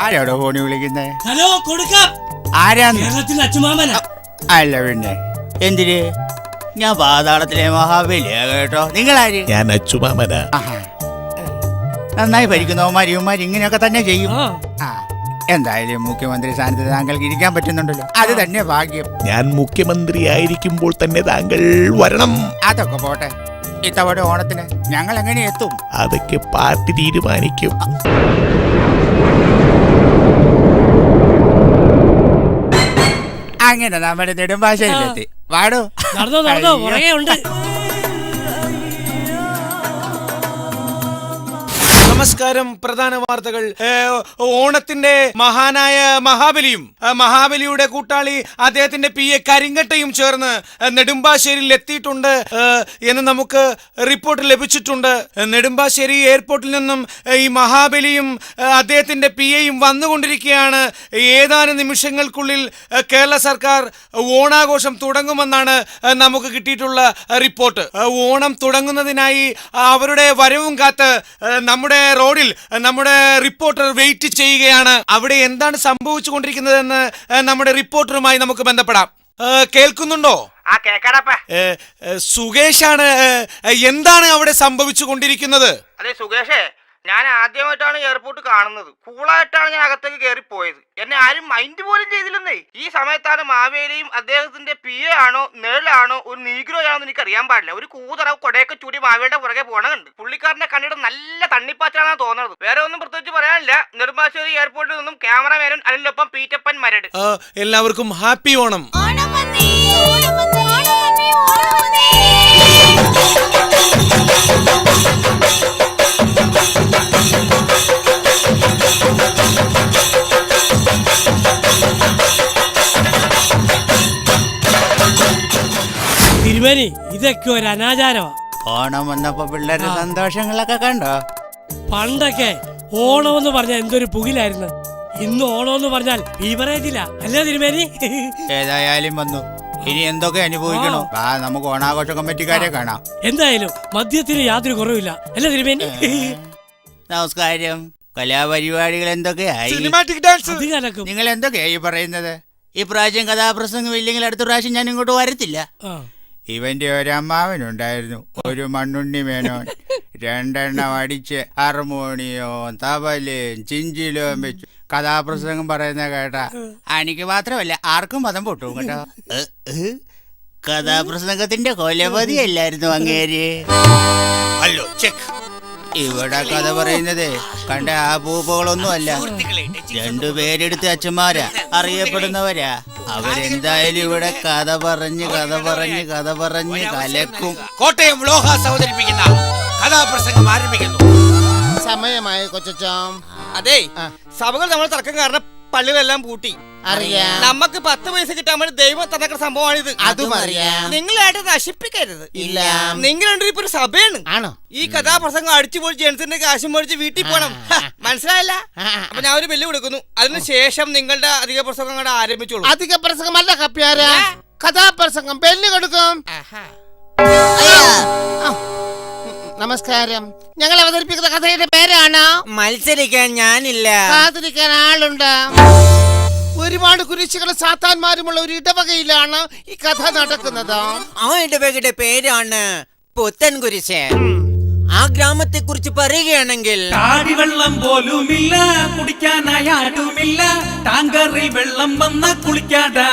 ആരാടോ ഫോണി വിളിക്കുന്നേ? ഹലോ കൊടുക്കാം. ആരാന്ന്? കേരളത്തിൽ അച്ചുമാമന അല്ല പിന്നെ എന്തിന്? ഞാൻ പാതാളത്തിലെ മഹാബലിയാ കേട്ടോ. നിങ്ങളാര്? ഞാൻ അച്ചുമാമന ആഹാ. നന്നായി ഭരിക്കുന്നവന്മാർ ഇവന്മാർ ഇങ്ങനെയൊക്കെ തന്നെ ചെയ്യും. ആ. എന്തായാലും മുഖ്യമന്ത്രി സ്ഥാനത്ത് താങ്കൾക്ക് ഇരിക്കാൻ പറ്റുന്നുണ്ടല്ലോ. അത് തന്നെ ഭാഗ്യം. ഞാൻ മുഖ്യമന്ത്രി ആയിരിക്കുമ്പോൾ തന്നെ താങ്കൾ വരണം. അതൊക്കെ പോട്ടെ. ഇത്തവണ ഓണത്തിന് ഞങ്ങൾ എങ്ങനെ എത്തും? അതൊക്കെ പാർട്ടി തീരുമാനിക്കും. അങ്ങനെ നമ്മുടെ നെടുമ്പാശ്ശേരിയിലെത്തി. വാടോ. നടന്നോ നടന്നോ. പുറകെ ഉണ്ട് നമസ്കാരം. പ്രധാന വാർത്തകൾ. ഓണത്തിന്റെ മഹാനായ മഹാബലിയും മഹാബലിയുടെ കൂട്ടാളി അദ്ദേഹത്തിന്റെ പി എ കരിങ്കട്ടയും ചേർന്ന് നെടുമ്പാശ്ശേരിയിൽ എത്തിയിട്ടുണ്ട് എന്ന് നമുക്ക് റിപ്പോർട്ട് ലഭിച്ചിട്ടുണ്ട്. നെടുമ്പാശ്ശേരി എയർപോർട്ടിൽ നിന്നും ഈ മഹാബലിയും അദ്ദേഹത്തിന്റെ പി എയും വന്നുകൊണ്ടിരിക്കുകയാണ്. ഏതാനും നിമിഷങ്ങൾക്കുള്ളിൽ കേരള സർക്കാർ ഓണാഘോഷം തുടങ്ങുമെന്നാണ് നമുക്ക് കിട്ടിയിട്ടുള്ള റിപ്പോർട്ട്. ഓണം തുടങ്ങുന്നതിനായി അവരുടെ വരവും കാത്ത് നമ്മുടെ റോഡിൽ നമ്മുടെ റിപ്പോർട്ടർ വെയിറ്റ് ചെയ്യുകയാണ്. അവിടെ എന്താണ് സംഭവിച്ചു കൊണ്ടിരിക്കുന്നതെന്ന് നമ്മുടെ റിപ്പോർട്ടറുമായി നമുക്ക് ബന്ധപ്പെടാം. കേൾക്കുന്നുണ്ടോ? സുകേഷാണ് എന്താണ് അവിടെ സംഭവിച്ചു കൊണ്ടിരിക്കുന്നത് അതെ സുകേഷേ ഞാൻ ആദ്യമായിട്ടാണ് എയർപോർട്ട് കാണുന്നത്. കൂളായിട്ടാണ് ഞാൻ അകത്തേക്ക് കയറി പോയത് എന്നെ ആരും മൈൻഡ് പോലും ചെയ്തില്ലെന്നേ. ഈ സമയത്താണ് മാവേലിയും അദ്ദേഹത്തിന്റെ പി എ ആണോ നേളാണോ ഒരു നീഗ്രോ ആണോ എന്ന് എനിക്ക് അറിയാൻ പാടില്ല. ഒരു കൂതറ കൊടയൊക്കെ ചൂടി മാവേലിയുടെ പുറകെ പോകണമുണ്ട് പുള്ളിക്കാരനെ കണ്ടിട്ട് നല്ല തണ്ണിപ്പാച്ചാണെന്നാണ് തോന്നുന്നത്. വേറെ ഒന്നും പ്രത്യേകിച്ച് പറയാനില്ല. നെടുമ്പാശ്ശേരി എയർപോർട്ടിൽ നിന്നും ക്യാമറമാനും അതിനൊപ്പം പീറ്റപ്പൻ മരട് എല്ലാവർക്കും ഹാപ്പി ഓണം. ഓണം തിരുമേനി ഇതൊക്കെ ഒരു അനാചാരമാ. ഓണം വന്നപ്പോ പിള്ളേരുടെ സന്തോഷങ്ങളൊക്കെ കണ്ടോ? പണ്ടൊക്കെ ഓണം എന്ന് പറഞ്ഞാൽ എന്തൊരു പുകിലായിരുന്നു. ഇന്ന് ഓണം എന്ന് പറഞ്ഞാൽ ബീവറേജില്ല അല്ലേ തിരുമേനി? ഏതായാലും വന്നു. ഇനി എന്തൊക്കെ അനുഭവിക്കണോ? ആ. നമുക്ക് ഓണാഘോഷ കമ്മിറ്റിക്കാരെ കാണാം. എന്തായാലും മദ്യത്തിന് യാതൊരു കുറവില്ല അല്ലേ തിരുമേനി? നമസ്കാരം. കലാപരിപാടികൾ എന്തൊക്കെയായി? സിനിമാറ്റിക് ഡാൻസ് അത് കലക്കും. നിങ്ങൾ എന്തൊക്കെയായി പറയുന്നത്? ഈ പ്രാവശ്യം കഥാപ്രസംഗം ഇല്ലെങ്കിൽ അടുത്ത പ്രാവശ്യം ഞാൻ ഇങ്ങോട്ട് വരത്തില്ല. ആ. ഇവന്റെ ഒരു അമ്മാവനുണ്ടായിരുന്നു. ഒരു മണ്ണുണ്ണി മേനോൻ. രണ്ടെണ്ണം അടിച്ച് ഹാർമോണിയവും തബലയും ചിഞ്ചിലും വെച്ചു. കഥാപ്രസംഗം പറയുന്ന കേട്ടാ എനിക്ക് മാത്രമല്ല ആർക്കും മതം പൊട്ടും കേട്ടോ. ഏ, ഏ, കഥാപ്രസംഗത്തിന്റെ കൊലപതിയല്ലായിരുന്നു അങ്ങേര്. അല്ലോ ചെക്ക്. ഇവിടെ കഥ പറയുന്നത് കണ്ട ആ പൂപ്പകളൊന്നും അല്ല രണ്ടു പേരെടുത്ത് അച്ഛന്മാരാ അറിയപ്പെടുന്നവരാ. അവരെന്തായാലും ഇവിടെ കഥ പറഞ്ഞ് കഥ പറഞ്ഞ് കഥ പറഞ്ഞ് കലക്കും. കോട്ടയം ലോഹാസ് അവതരിപ്പിക്കുന്ന കഥാപ്രസംഗം ആരംഭിക്കുന്നു. സമയമായി കൊച്ചാം അതെ സഭകൾ നമ്മൾ തർക്കം കാരണം പള്ളികളെല്ലാം പൂട്ടി. അറിയാം. നമുക്ക് പത്ത് പൈസ കിട്ടാൻ വേണ്ടി ദൈവം തന്നൊക്കെ സംഭവമാണിത്. അതും അറിയാം. നിങ്ങളായിട്ട് നശിപ്പിക്കരുത്. ഇല്ല. നിങ്ങൾ ഇപ്പൊ ഒരു സഭയാണ്. ആണോ? ഈ കഥാപ്രസംഗം അടിച്ചു പോയി ജെൻസിന്റെ കാശും മേടിച്ച് വീട്ടിൽ പോണം. മനസ്സിലായില്ല? അപ്പൊ ഞാൻ ഒരു ബില്ല് കൊടുക്കുന്നു. അതിനുശേഷം നിങ്ങളുടെ അധിക പ്രസംഗം കൂടെ ആരംഭിച്ചോളൂ. അധിക പ്രസംഗമല്ല കപ്പ്യാര കഥാപ്രസംഗം ബെല്ല് കൊടുക്കും. നമസ്കാരം. ഞങ്ങൾ അവതരിപ്പിക്കുന്ന കഥയുടെ പേരാണോ? മത്സരിക്കാൻ ഞാനില്ല. കാത്തിരിക്കാൻ ആളുണ്ട്. ഒരുപാട് കുരിശുകളും സാത്താന്മാരുമുള്ള ഒരു ഇടവകയിലാണ് ഈ കഥ നടക്കുന്നത്. ആ ഇടവകയുടെ പേരാണ് പുത്തൻ കുരിശ്. ആ ഗ്രാമത്തെ കുറിച്ച് പറയുകയാണെങ്കിൽ വെള്ളം പോലുമില്ല കുടിക്കാനായി ആടുമില്ല ടാങ്കറിൽ വെള്ളം വന്ന കുളിക്കാടാ.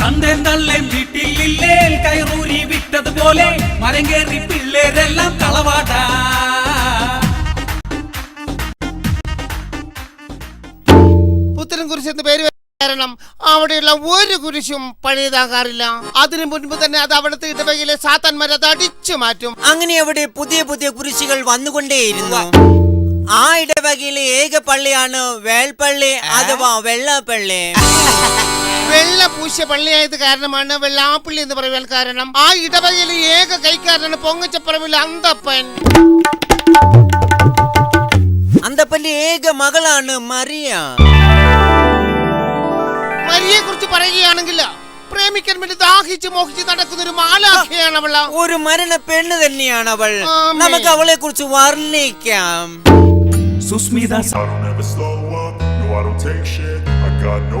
തന്തേം തള്ളേം വീട്ടിലില്ലേ കയറൂരി വിട്ടതുപോലെ മരം കയറി പിള്ളേരെല്ലാം കളവാടാ. പുത്തനും കുരിശ് എന്ന് പേര് കാരണം അവിടെയുള്ള ഒരു കുരിശും പഴയതാകാറില്ല. അതിനു മുൻപ് തന്നെ അത് അവിടുത്തെ ഇടവകയിലെ സാത്താന്മാർ അത് അടിച്ചു മാറ്റും. അങ്ങനെ അവിടെ പുതിയ പുതിയ കുരിശുകൾ വന്നുകൊണ്ടേയിരുന്നു. ആ ഇടവകയിലെ ഏക പള്ളിയാണ് വേൽപ്പള്ളി അഥവാ വെള്ളപ്പള്ളി. വെള്ള പൂശ പള്ളിയായത് കാരണമാണ് വെള്ളാപ്പള്ളി എന്ന് പറയാൻ കാരണം. ആ ഇടവകയിലെ ഏക കൈക്കാരനാണ് പൊങ്ങച്ചപ്പറമ്പിൽ അന്തപ്പൻ. അന്തപ്പന്റെ ഏക മകളാണ് മറിയ മരിയെ. കുറിച്ച് പറയുകയാണെങ്കിൽ പ്രേമിക്കാൻ വേണ്ടി ദാഹിച്ച് മോഹിച്ച് നടക്കുന്ന ഒരു മാലാഖയാണ് അവൾ. ഒരു മരണ പെണ്ണ് തന്നെയാണ് അവൾ. നമുക്ക് അവളെ കുറിച്ച് വർണിക്കാം. Sushmita I don't ever slow up, no I don't take shit. I got no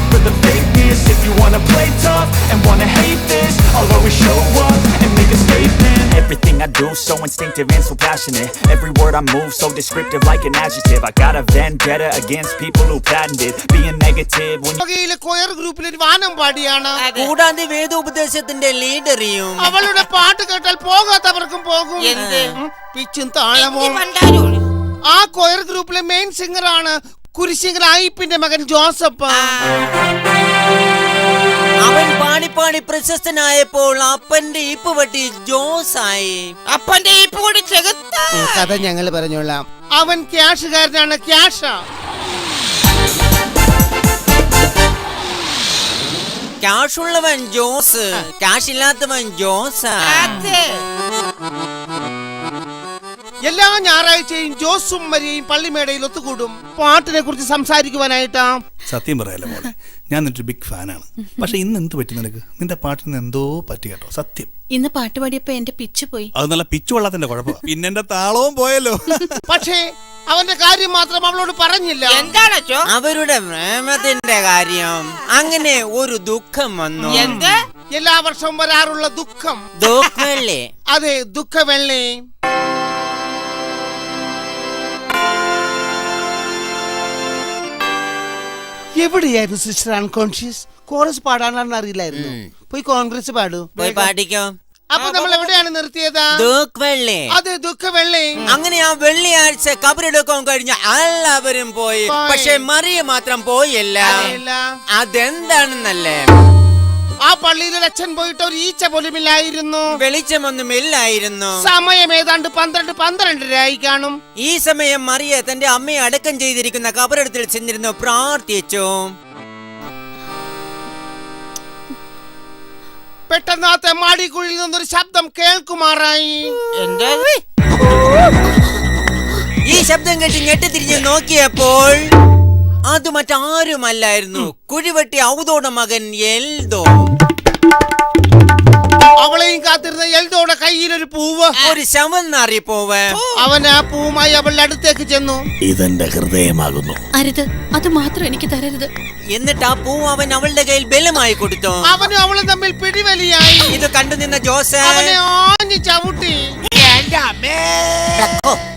for the fakeness If you wanna play tough and wanna hate this I'll always show up and make a statement Everything I do so instinctive and so passionate Every word I move so descriptive like an adjective I got a vendetta against people who patented Being negative when you choir ഗ്രൂപ്പിൽ ഒരു വാനം പാടിയാണ് കൂടാതെ വേദോപദേശത്തിന്റെ ലീഡറിയും അവളുടെ പാട്ട് കേട്ടാൽ പോകാത്തവർക്കും പോകും പിച്ചും താഴമോ ആ കൊയർ ഗ്രൂപ്പിലെ മെയിൻ സിംഗർ ആണ് കുരിശിങ്കർ ഐപ്പിന്റെ മകൻ ജോസഫ്. അവൻ പാടി പാടി പ്രശസ്തനായപ്പോൾ അപ്പന്റെ ഇപ്പ് വട്ടി ജോസായി. അപ്പന്റെ ഈപ്പ് കൂടി ചെകുത്ത കഥ ഞങ്ങൾ പറഞ്ഞോളാം. അവൻ ക്യാഷുകാരനാണ് ക്യാഷ. ക്യാഷ് ഉള്ളവൻ ജോസ് ക്യാഷ് ഇല്ലാത്തവൻ ജോസാ എല്ലാ ഞായറാഴ്ചയും ജോസും മരിയയും പള്ളിമേടയിൽ ഒത്തുകൂടും. പാട്ടിനെ കുറിച്ച് സംസാരിക്കുവാനായിട്ടാ. സത്യം പറയാലോ മോളെ ഞാൻ നിന്റെ ബിഗ് ഫാനാണ് പക്ഷെ ഇന്ന് എന്ത് പറ്റി നിനക്ക്? നിന്റെ പാട്ടിന് എന്തോ പറ്റി കേട്ടോ സത്യം. ഇന്ന് പാട്ട് പാടിയപ്പോ എന്റെ പിച്ച് പോയി. അത് നല്ല പിച്ച് വെള്ളത്തിന്റെ കുഴപ്പം. പിന്നെ എന്റെ താളവും പോയല്ലോ. പക്ഷേ അവന്റെ കാര്യം മാത്രം അവളോട് പറഞ്ഞില്ല. എന്താണ് അച്ചോ? അവരുടെ പ്രേമത്തിന്റെ കാര്യം. അങ്ങനെ ഒരു ദുഃഖം വന്നു. എന്ത്? എല്ലാ വർഷവും വരാറുള്ള ദുഃഖം. ദുഃഖവെള്ളി. അതെ ദുഃഖവെള്ളി. എവിടെയായിരുന്നു സിസ്റ്റർ അൺകോൺഷ്യസ് കോറസ് പാടാനാണെന്ന് അറിയില്ലായിരുന്നു. പോയി കോൺഗ്രസ് പാടൂ. പോയി പാടിക്കോ. അപ്പൊ നമ്മൾ എവിടെയാണ് നിർത്തിയത്? അതെ ദുഃഖ വെള്ളി അങ്ങനെ ആ വെള്ളിയാഴ്ച കബറെടുക്കാൻ കഴിഞ്ഞ എല്ലാവരും പോയി. പക്ഷെ മറിയ മാത്രം പോയില്ല. അതെന്താണെന്നല്ലേ? ആ പള്ളിയിൽ അച്ഛൻ പോയിട്ട് ഒരു ഈച്ച പോലും ഇല്ലായിരുന്നു. വെളിച്ചമൊന്നും ഇല്ലായിരുന്നു. സമയം ഏതാണ്ട് പന്ത്രണ്ട് പന്ത്രണ്ടരയായി കാണും. ഈ സമയം മറിയ തന്റെ അമ്മയെ അടക്കം ചെയ്തിരിക്കുന്ന കബറടത്തിൽ ചെന്നിരുന്നു പ്രാർത്ഥിച്ചു. പെട്ടെന്ന് ആ തെമ്മാടിക്കുഴിയിൽ നിന്നൊരു ശബ്ദം കേൾക്കുമാറായി. എന്റെ ഈ ശബ്ദം കേട്ട് ഞെട്ടിത്തിരിഞ്ഞ് നോക്കിയപ്പോൾ അത് മറ്റാരുമല്ലായിരുന്നു. കുഴിവെട്ടി ഔതോട മകൻ എൽദോ. അവളെയും കാത്തിരുന്ന എൽദോടെ കയ്യിൽ ഒരു പൂവ് ഒരു ശവം നാറിപ്പോവ് അവൻ ആ പൂവുമായി അവളുടെ അടുത്തേക്ക് ചെന്നു. ഇതെന്റെ ഹൃദയമാകുന്നു. അരുത് അത് മാത്രം എനിക്ക് തരരുത്. എന്നിട്ട് ആ പൂവ് അവൻ അവളുടെ കയ്യിൽ ബലമായി കൊടുത്തു? അവനും അവളും തമ്മിൽ പിടിവലിയായി. ഇത് കണ്ടു നിന്ന ജോസ്. അവനെ ആഞ്ഞു ചവിട്ടി.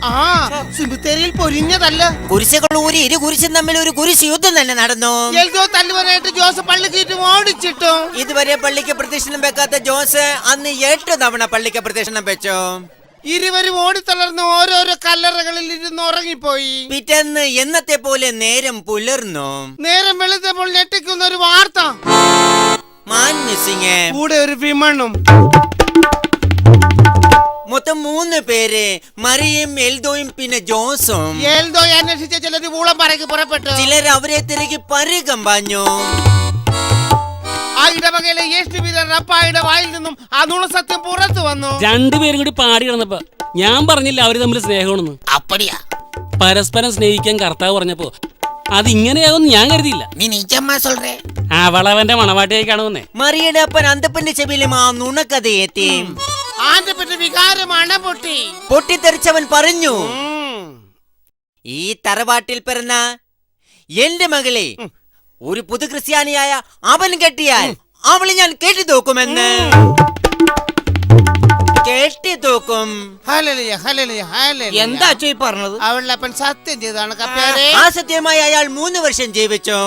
ആ. സിമിത്തേരിയിൽ പൊരിഞ്ഞതല്ല. കുരിശുകൾ ഊരി ഇരു കുരിശും തമ്മിൽ ഒരു കുരിശ് യുദ്ധം തന്നെ നടന്നു. എൽദോ തല്ലുവാനായിട്ട് ജോസ് പള്ളിക്ക് ഓടിച്ചിട്ടു. ഇതുവരെ പള്ളിക്ക് പ്രദക്ഷിണം വെക്കാത്ത ജോസ് അന്ന് എട്ട് തവണ പള്ളിക്ക് പ്രദക്ഷിണം വെച്ചു. ഇരുവരും ഓടിത്തളർന്ന് ഓരോരോ കല്ലറകളിൽ ഇരുന്ന് ഉറങ്ങിപ്പോയി. പിറ്റേന്ന് എന്നത്തെ പോലെ നേരം പുലർന്നു. നേരം വെളുത്തപ്പോൾ ഞെട്ടിക്കുന്ന ഒരു വാർത്ത. മാൻ മിസ്സിങ് കൂടെ ഒരു വിമണ്ണും മൊത്തം മൂന്ന് പേര് മറിയും എൽദോയും പിന്നെ ജോസും. എൽദോ അന്വേഷിച്ച ചിലര് ഊളം പറയ്ക്ക് പുറപ്പെട്ടു. ചിലർ അവരെ തിരക്കി പരുകം പാഞ്ഞു. ആ ഇടവകയിലെ യേശു വീരൻ റപ്പായുടെ വായിൽ നിന്നും ആ നുണ പുറത്തു വന്നു. രണ്ടുപേരും കൂടി പാടി കിടന്നപ്പോ ഞാൻ പറഞ്ഞില്ല അവർ തമ്മിൽ സ്നേഹമാണെന്ന്. അപ്പടിയാ. പരസ്പരം സ്നേഹിക്കാൻ കർത്താവ് പറഞ്ഞപ്പോ അതിങ്ങനെയാകും ഞാൻ കരുതിയില്ല. നീ നീച്ചമ്മ സൊല്ലേ അവളവന്റെ മണവാട്ടിയായി കാണുമെന്നേ മറിയുടെ അപ്പൻ അന്തപ്പന്റെ ചെവിയിലും ആ നുണക്കഥ എത്തി പറ്റി വികാരമാണ് പൊട്ടി. പൊട്ടിത്തെറിച്ചവൻ പറഞ്ഞു ഈ തറവാട്ടിൽ പിറന്ന എന്റെ മകളെ ഒരു പുതു ക്രിസ്ത്യാനിയായ അവൻ കെട്ടിയാൽ അവളെ ഞാൻ കെട്ടി തോക്കുമെന്ന് കെട്ടി തോക്കും ഹല്ലേലൂയ, ഹല്ലേലൂയ, ഹല്ലേലൂയ. എന്താ അച്ഛൻ ഈ പറഞ്ഞത്? അവളുടെ അപ്പൻ സത്യം ചെയ്താണ് കപ്പ്യാരെ. ആ സത്യമായി അയാൾ മൂന്ന് വർഷം ജീവിച്ചു.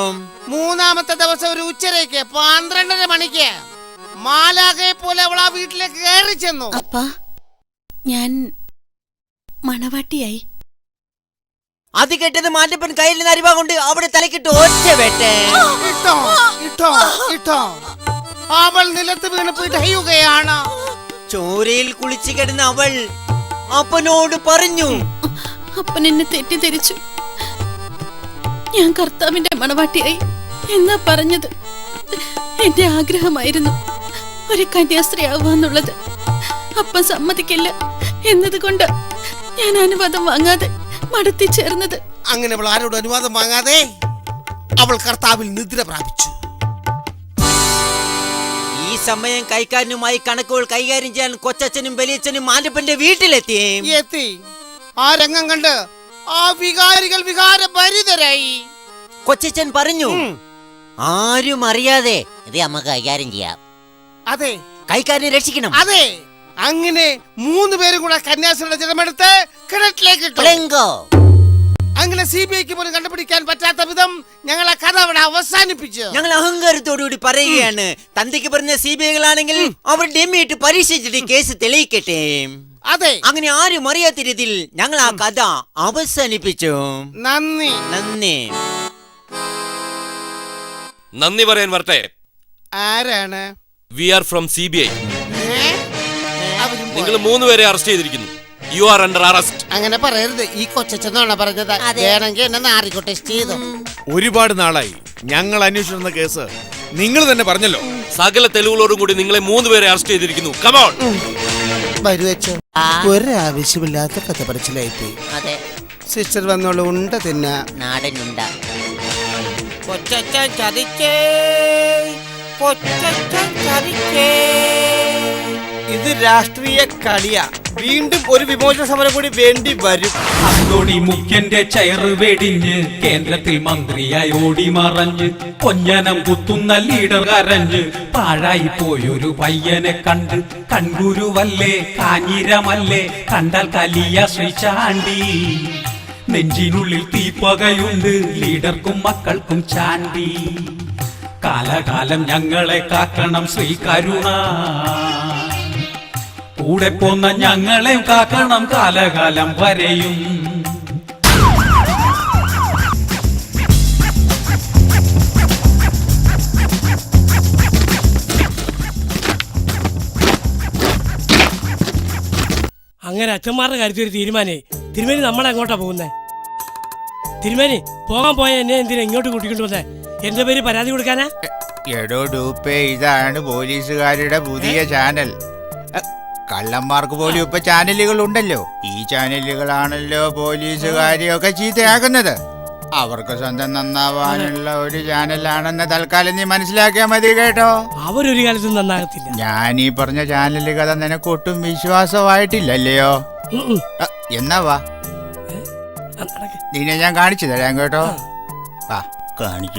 മൂന്നാമത്തെ ദിവസം ഒരു ഉച്ചരയ്ക്ക് പന്ത്രണ്ടര മണിക്ക്. മാലാകയെ പോലെ അവൾ ആ വീട്ടിലേക്ക് കയറി ചെന്നു. അപ്പാ ഞാൻ മണവാട്ടിയായി. അത് കെട്ടത് മാറ്റപ്പൻ കയ്യിൽ നിന്ന് അരിവാ കൊണ്ട് അവിടെ തലക്കിട്ട് ഒറ്റ വെട്ടേ. ഇട്ടോ ഇട്ടോ ഇട്ടോ. അവൾ നിലത്ത് വീണ് പിടയുകയാണ് ചോരയിൽ കുളിച്ചു കിടന്ന അവൾ അപ്പനോട് പറഞ്ഞു. അപ്പൻ എന്നെ തെറ്റിദ്ധരിച്ചു. ഞാൻ കർത്താവിന്റെ മണവാട്ടിയായി എന്നാ പറഞ്ഞത്? എന്റെ ആഗ്രഹമായിരുന്നു. ഒരു കന്യാസ്ത്രീ ആവാന്നുള്ളത് അപ്പം സമ്മതിക്കില്ല എന്നതുകൊണ്ട് ഞാൻ അനുവാദം വാങ്ങാതെ മടത്തി ചേർന്നത്. അങ്ങനെ അവൾ ആരോട് അനുവാദം വാങ്ങാതെ അവൾ കർത്താവിൽ നിദ്ര പ്രാപിച്ചു. ഈ സമയം കൈക്കാരനുമായി കണക്കുകൾ കൈകാര്യം ചെയ്യാൻ കൊച്ചച്ഛനും വലിയച്ഛനും മാനപ്പന്റെ വീട്ടിലെത്തി. എത്തി. ആ രംഗം കണ്ട് ആ വികാരികൾ വികാരഭരിതരായി. കൊച്ചച്ഛൻ പറഞ്ഞു ആരും അറിയാതെ ഇത് നമുക്ക് കൈകാര്യം ചെയ്യാം. അതെ. കൈക്കാരനെ രക്ഷിക്കണം. അതെ. അങ്ങനെ മൂന്ന് പേരും കൂടെ കന്യാസിയുടെ ജലമെടുത്ത് കിണറ്റിലേക്ക് ഇട്ടു. അങ്ങനെ സി ബി ഐക്ക് പോലും കണ്ടുപിടിക്കാൻ പറ്റാത്ത വിധം ഞങ്ങൾ ആ കഥ അവിടെ അവസാനിപ്പിച്ചു. ഞങ്ങൾ അഹങ്കാരത്തോടുകൂടി പറയുകയാണ്. തന്തിക്ക് പറഞ്ഞ സി ബി ഐകളാണെങ്കിൽ അവർ ഡെമ്മിയിട്ട് പരീക്ഷിച്ചിട്ട് കേസ് തെളിയിക്കട്ടെ. അതെ. അങ്ങനെ ആരും അറിയാത്ത രീതിയിൽ ഞങ്ങൾ ആ കഥ അവസാനിപ്പിച്ചു. നന്ദി. നന്ദി. നന്ദി പറയാൻ വരട്ടെ. ആരാണ്? We are from C B I. നിങ്ങൾ പോയോ? മൂന്ന് പേരെ അറസ്റ്റ് ചെയ്തിരിക്കുന്നു. You are under arrest. അങ്ങനെ പറയരുത്. ഈ കൊച്ചാണ് പറഞ്ഞത്. വേണമെങ്കിൽ എന്നെ നാറിക്കോട്ടെ ചെയ്തു? ഒരുപാട് നാളായി. ഞങ്ങൾ അന്വേഷിച്ചിരുന്ന കേസ് നിങ്ങൾ തന്നെ പറഞ്ഞല്ലോ. സകല തെളിവുകളോടും കൂടി നിങ്ങളെ മൂന്ന് പേരെ അറസ്റ്റ് ചെയ്തിരിക്കുന്നു. കമോൺ വരുവച്ചോ? ഒരാവശ്യമില്ലാത്ത കഥ പറച്ചിലായി പോയി അതെ. സിസ്റ്റർ വന്നോളൂ. ഉണ്ട തിന്ന. നാടനുണ്ട കൊച്ചച്ഛൻ ചതിച്ചേ. ഇത് രാഷ്ട്രീയ കളിയാ. വീണ്ടും ഒരു വിമോചന സമരം കൂടി വേണ്ടി വരും. അന്തോണി മുഖ്യന്റെ ചെയറ് വെടിഞ്ഞ് കേന്ദ്രത്തിൽ മന്ത്രിയായി ഓടി മറഞ്ഞ് കൊഞ്ഞനം കുത്തുന്ന ലീഡർ കരഞ്ഞ് പാഴായി പോയൊരു പയ്യനെ കണ്ട് കൺകുരുവല്ലേ കാഞ്ഞിരമല്ലേ കണ്ടാൽ കലിയ ശ്രീചാണ്ടി നെഞ്ചിനുള്ളിൽ തീപ്പകയുണ്ട് ലീഡർക്കും മക്കൾക്കും ചാണ്ടി. കാലകാലം ഞങ്ങളെ കാക്കണം ശ്രീ കരുണ. കൂടെ പോന്ന ഞങ്ങളെ കാക്കണം കാലകാലം വരെയും. അങ്ങനെ അച്ഛന്മാരുടെ കാര്യത്തിൽ ഒരു തീരുമാനേ. തിരുമേനി നമ്മളെ എങ്ങോട്ടാ പോകുന്നേ? തിരുമേനി പോകാൻ പോയ എന്നെ എന്തിനാ ഇങ്ങോട്ട് കൂട്ടിക്കൊണ്ട് വന്നേ? എന്റെ പേര് പരാതി കൊടുക്കാനാ? എടോ ഡൂപ്പേ ഇതാണ് പോലീസുകാരുടെ പുതിയ ചാനൽ. കള്ളന്മാർക്ക് പോലും ഇപ്പൊ ചാനലുകൾ ഉണ്ടല്ലോ ഈ ചാനലുകളാണല്ലോ പോലീസുകാരെയൊക്കെ ചീത്തയാക്കുന്നത്. അവർക്ക് സ്വന്തം നന്നാവാനുള്ള ഒരു ചാനലാണെന്ന് തൽക്കാലം നീ മനസ്സിലാക്കിയാ മതി കേട്ടോ. അവരൊരു കാലത്തും നന്നാകത്തില്ല. ഞാൻ ഈ പറഞ്ഞ ചാനൽ കഥ നിനക്കൊട്ടും വിശ്വാസമായിട്ടില്ലല്ലയോ? ഉം, ഉം. എന്നാ വാ. നിന്നെ ഞാൻ കാണിച്ചു തരാം കേട്ടോ. വാ കാണിച്ചു